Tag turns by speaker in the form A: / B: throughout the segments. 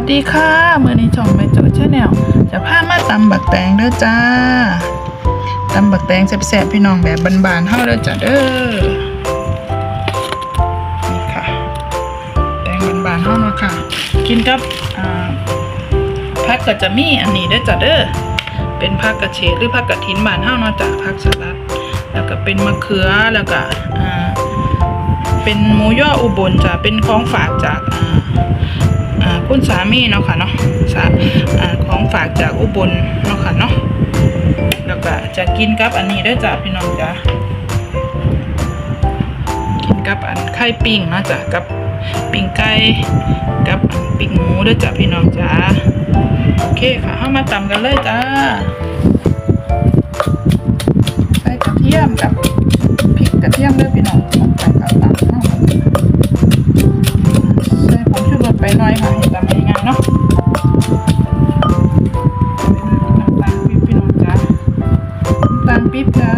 A: วัสดีค่ะมือนี้จองไปโจชาแนลจะพามาตำบักแตงเด้อจ้าตำบักแตงแซ่บๆพี่น้องแบบบานๆเฮาเด้อจ้าเด้อนี่ค่ะ แตงบานๆเฮาเนาะค่ะ กินกับผักกะจมีอันนี้เด้อจ้าเด้อเป็นผักกระเฉดหรือผักกระถินบานเฮาเนาะจ้าผักสลัด แล้วก็เป็นมะเขือแล้วก็เป็นหมูย่ออุบลจ้าเป็นของฝากจาก คุณสามีเนาะค่ะเนาะของฝากจากอุบลเนาะค่ะเนาะแล้วก็จะกินกับอันนี้ด้วยจ้ะพี่น้องจ้ะกินกับอันไข่ปิ้งนะจ้ะกับปิ้งไก่กับปิ้งหมูด้วยจ้ะพี่น้องจ้ะโอเคค่ะเข้ามาตำกันเลยจ้าใส่กระเทียมกับพริกกระเทียมด้วยพี่น้องลงไกับตำเข้า ไปหน่อยค่ะแต่ไม่ง่ายเนาะน้ำตาลปิ๊บพี่น้องจ้าน้ำตาลปิ๊บจ้า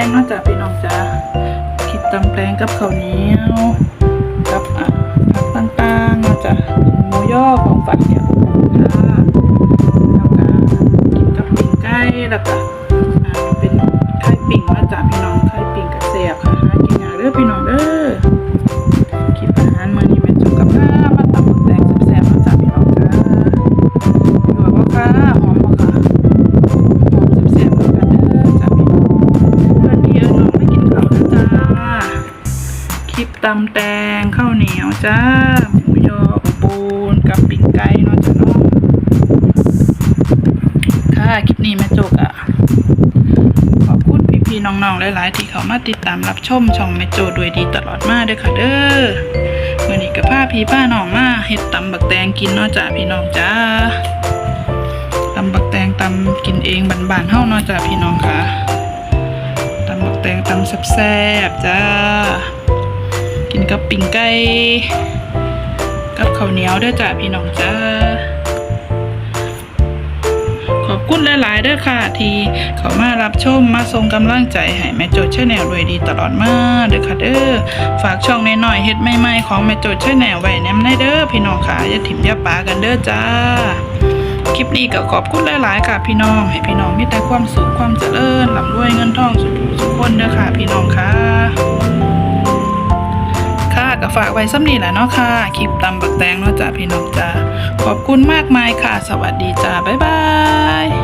A: งนอกจากพี่น้องจ้าคิดตำแตงกับข้าวเหนียวกับผักต่างๆนอกจากหมูย่อของฝากเนี่ยค่ะแล้วก็กินกับปิ้งไก่แล้วก็เป็นไข่ปิ้งนอกจากพี่ ตำแตงข้าวเหนียวจ้าหมูยอปูนกับปิ้งไก่เนาะจ้ะเนาะค่ะคลิปนี้แม่จกอะ ขอบคุณพี่ๆน้องๆหลายๆ ที่เขามาติดตามรับชมช่องแม่โจด้วยดีตลอดมาเด้อค่ะเด้อเมื่อนี้กับผ้าพี่ป้าน้องมาเฮ็ดตำบักแตงกินเนาะจ้าพี่น้องจ้าตำบักแตงตำกินเองบานๆเฮาเนาะจ้าพี่น้องค่ะตำบักแตงตำแซ่บๆจ้า กินกับปิ้งไก่กับข้าวเหนียวเด้อจ้าพี่น้องจ้าขอบคุณหลายๆเด้อค่ะ ที่เขามารับชมมาส่งกำลังใจให้แม่โจดชแนลด้วยดีตลอดมาเด้อค่ะเด้อฝากช่องน้อยๆเฮ็ดใหม่ๆของแม่โจดชแนลไว้แนมในเด้อพี่น้องค่ะอย่าถิ่มอย่าปากันเด้อจ้าคลิปนี้ก็ขอบคุณหลายๆค่ะพี่น้อง ให้พี่น้องมีแต่ความสุขความเจริญร่ำรวยเงินทองสุขสุขคนเด้อค่ะ พี่น้องค่ะ ก็ฝากไว้ซ้ำนี่แหละเนาะค่ะ คลิปตำบักแตงเนาะจ้าพี่น้องจ้าขอบคุณมากมายค่ะ สวัสดีจ้าบ๊ายบาย